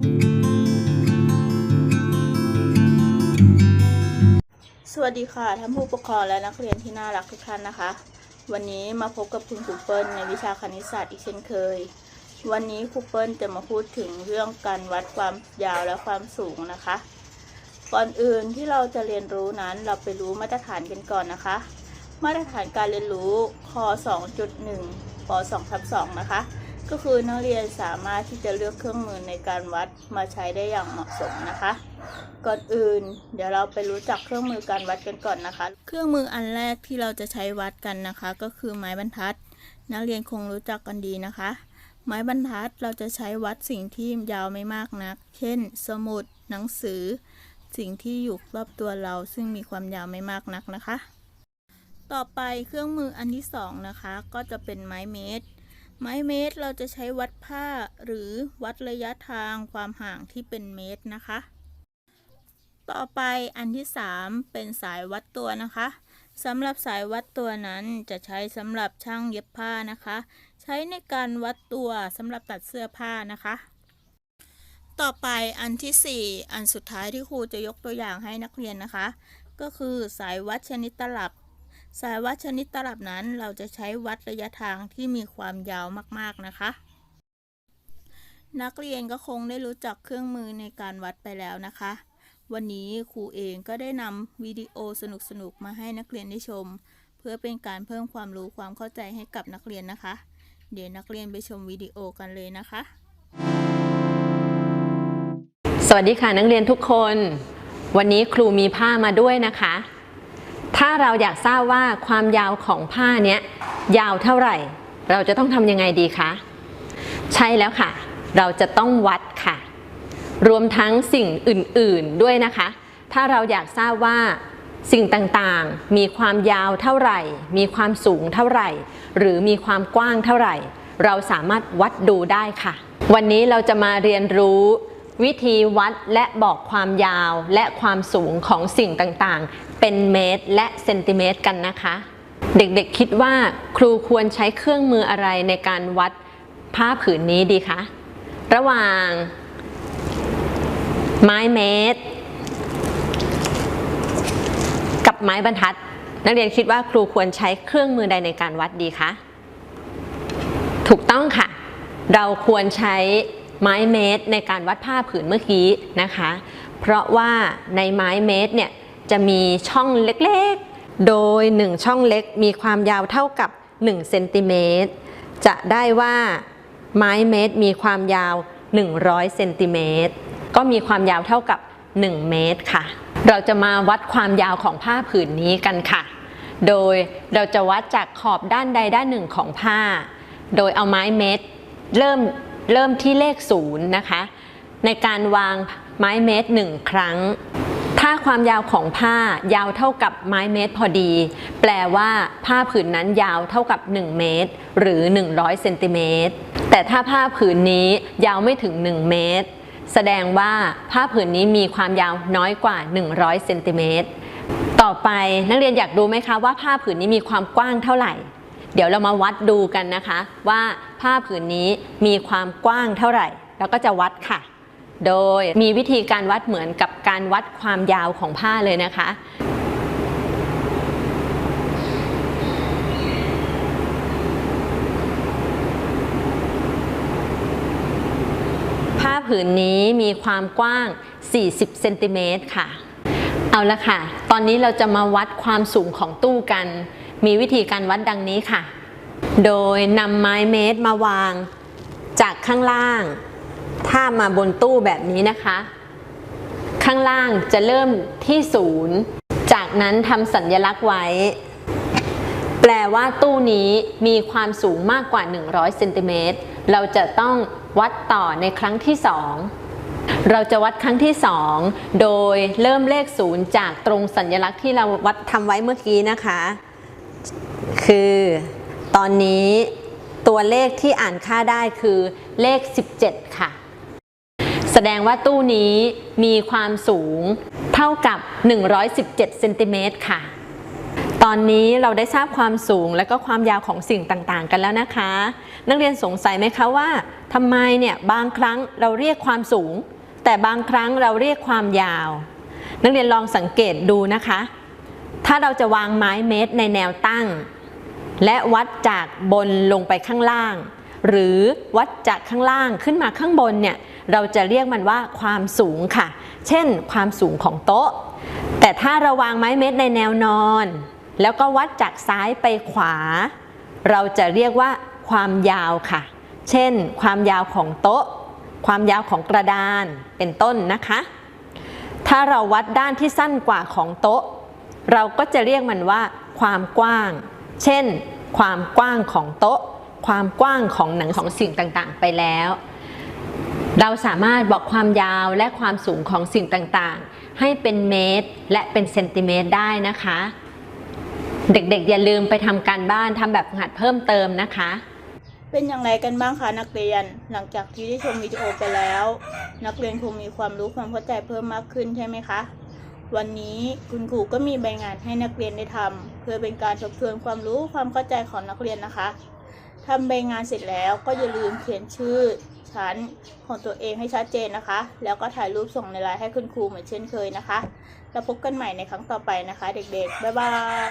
สวัสดีค่ะท่านผู้ปกครองและนักเรียนที่น่ารักทุกท่านนะคะ วันนี้มาพบกับคุณครูเปิ้ลในวิชาคณิตศาสตร์อีกเช่นเคย วันนี้ครูเปิ้ลจะมาพูดถึงเรื่องการวัดความยาวและความสูงนะคะ ก่อนอื่นที่เราจะเรียนรู้นั้นเราไปรู้มาตรฐานกันก่อนนะคะ มาตรฐานการเรียนรู้ค 2.1ป2ทับ2นะคะ ก็คือนักเรียนสามารถที่จะเลือกเครื่องมือในการวัดมาใช้ได้อย่างเหมาะสมนะคะ ก่อนอื่น เดี๋ยวเราไปรู้จักเครื่องมือการวัดกันก่อนนะคะ เครื่องมืออันแรกที่เราจะใช้วัดกันนะคะ ก็คือไม้บรรทัด นักเรียนคงรู้จักกันดีนะคะ ไม้บรรทัดเราจะใช้วัดสิ่งที่ยาวไม่มากนัก เช่น สมุด หนังสือ สิ่งที่อยู่รอบตัวเราซึ่งมีความยาวไม่มากนักนะคะ ต่อไปเครื่องมืออันที่สองนะคะก็จะเป็นไม้เมตร ไม้เมตรเราจะใช้วัดผ้าหรือวัดระยะทางความห่างที่เป็นเมตรนะคะ ต่อไปอันที่ 3 เป็นสายวัดตัวนะคะสำหรับสายวัดตัวนั้นจะใช้สำหรับช่างเย็บผ้านะคะ ใช้ในการวัดตัวสำหรับตัดเสื้อผ้านะคะ ต่อไปอันที่ 4 อันสุดท้ายที่ครูจะยกตัวอย่างให้นักเรียนนะคะ ก็คือสายวัดชนิดตลับ สายวัดชนิดตลับนั้นเราจะใช้วัดระยะทางที่มีความยาวมากๆนะคะ นักเรียนก็คงได้รู้จักเครื่องมือในการวัดไปแล้วนะคะ วันนี้ครูเองก็ได้นำวิดีโอสนุกๆมาให้นักเรียนได้ชม เพื่อเป็นการเพิ่มความรู้ความเข้าใจให้กับนักเรียนนะคะ เดี๋ยวนักเรียนไปชมวิดีโอกันเลยนะคะ สวัสดีค่ะนักเรียนทุกคน วันนี้ครูมีผ้ามาด้วยนะคะ ถ้าเราอยากทราบว่าความยาวของผ้าเนี้ยยาวเท่าไหร่ เราจะต้องทำยังไงดีคะ ใช่แล้วค่ะ เราจะต้องวัดค่ะ รวมทั้งสิ่งอื่นๆด้วยนะคะ ถ้าเราอยากทราบว่าสิ่งต่างๆ มีความยาวเท่าไหร่ มีความสูงเท่าไหร่ หรือมีความกว้างเท่าไหร่ เราสามารถวัดดูได้ค่ะ วันนี้เราจะมาเรียนรู้วิธีวัดและบอกความยาวและความสูงของสิ่งต่างๆ เป็นเมตร และเซนติเมตรกันนะคะ เด็กๆคิดว่าครูควรใช้เครื่องมืออะไรในการวัดผ้าผืนนี้ดีคะ ระหว่าง ไม้เมตร กับไม้บรรทัด นักเรียนคิดว่าครูควรใช้เครื่องมือใดในการวัดดีคะ ถูกต้องค่ะ เราควรใช้ไม้เมตรในการวัดผ้าผืนเมื่อกี้นะคะ เพราะว่าในไม้เมตรเนี่ย จะมีช่องเล็กๆ โดย 1 ช่องเล็กมีความยาวเท่ากับ1เซนติเมตรจะได้ว่าไม้เมตรมีความยาว 100เซนติเมตรก็มีความยาวเท่ากับ 1 เมตรค่ะ เราจะมาวัดความยาวของผ้าผืนนี้กันค่ะ โดยเราจะวัดจากขอบด้านใดด้านหนึ่งของผ้า โดยเอาไม้เมตรเริ่มเริ่มที่เลขศูนย์นะคะ ในการวางไม้เมตรหนึ่งครั้ง ถ้าความยาวของผ้ายาวเท่ากับไม้เมตรพอดี แปลว่าผ้าผืนนั้นยาวเท่ากับ 1 เมตร หรือ 100เซนติเมตรแต่ถ้าผ้าผืนนี้ยาวไม่ถึง 1 เมตร แสดงว่าผ้าผืนนี้มีความยาวน้อยกว่า 100เซนติเมตรต่อไปนักเรียนอยากดูไหมคะว่าผ้าผืนนี้มีความกว้างเท่าไหร่ เดี๋ยวเรามาวัดดูกันนะคะ ว่าผ้าผืนนี้มีความกว้างเท่าไหร่ แล้วก็จะวัดค่ะ โดยมีวิธีการวัดเหมือนกับการวัดความยาวของผ้าเลยนะคะ ผ้าผืนนี้มีความกว้าง 40 เซนติเมตรค่ะ เอาละค่ะ ตอนนี้เราจะมาวัดความสูงของตู้กัน มีวิธีการวัดดังนี้ค่ะ โดยนำไม้เมตรมาวางจากข้างล่าง ถ้ามาบนตู้แบบนี้นะคะ ข้างล่างจะเริ่มที่ศูนย์จากนั้นทำสัญลักษณ์ไว้ แปลว่าตู้นี้มีความสูงมากกว่า 100เซนติเมตรเราจะต้องวัดต่อในครั้งที่ 2 เราจะวัดครั้งที่ 2 โดยเริ่มเลขศูนย์จากตรงสัญลักษณ์ที่เราวัดทำไว้เมื่อกี้นะคะ คือตอนนี้ตัวเลขที่อ่านค่าได้คือเลข 17 ค่ะ ดงว่าตู้นี้มีความสูงเท่ากับ 117เซนติเมตรค่ะ ตอนนี้เราได้ทราบความสูงและก็ความยาวของสิ่งต่างๆ กันแล้วนะคะ นักเรียนสงสัยไหมคะว่าทำไมเนี่ยบางครั้งเราเรียกความสูง แต่บางครั้งเราเรียกความยาว นักเรียนลองสังเกตดูนะคะ ถ้าเราจะวางไม้เมตรในแนวตั้ง และวัดจากบนลงไปข้างล่าง หรือวัดจากข้างล่างขึ้นมาข้างบนเนี่ยเราจะเรียกมันว่าความสูงค่ะ เช่น ความสูงของโต๊ะ แต่ถ้าเราวางไม้เมตรในแนวนอน แล้วก็วัดจากซ้ายไปขวา เราจะเรียกว่าความยาวค่ะ เช่น ความยาวของโต๊ะ ความยาวของกระดานเป็นต้นนะคะ ถ้าเราวัดด้านที่สั้นกว่าของโต๊ะ เราก็จะเรียกมันว่า ความกว้าง เช่น ความกว้างของโต๊ะ ความกว้างของหนังของสิ่งต่างๆ ไปแล้ว เราสามารถบอกความยาวและความสูงของสิ่งต่างๆ ให้เป็นเมตร และเป็นเซนติเมตรได้นะคะ เด็กๆ อย่าลืมไปทำการบ้านทำแบบหัดเพิ่มเติมนะคะ เป็นอย่างไรกันบ้างคะนักเรียนหลังจากที่ได้ชมวิดีโอไปแล้ว นักเรียนคงมีความรู้ความเข้าใจเพิ่มมากขึ้นใช่ไหมคะวันนี้คุณครูก็มีใบงานให้นักเรียนได้ทำเพื่อเป็นการทบทวนความรู้ความเข้าใจของนักเรียนนะคะ ทำใบงานเสร็จแล้วก็อย่าลืมเขียนชื่อชั้นของตัวเองให้ชัดเจนนะคะ แล้วก็ถ่ายรูปส่งในไลน์ให้คุณครูเหมือนเช่นเคยนะคะ แล้วพบกันใหม่ในครั้งต่อไปนะคะ เด็กๆ บ๊ายบาย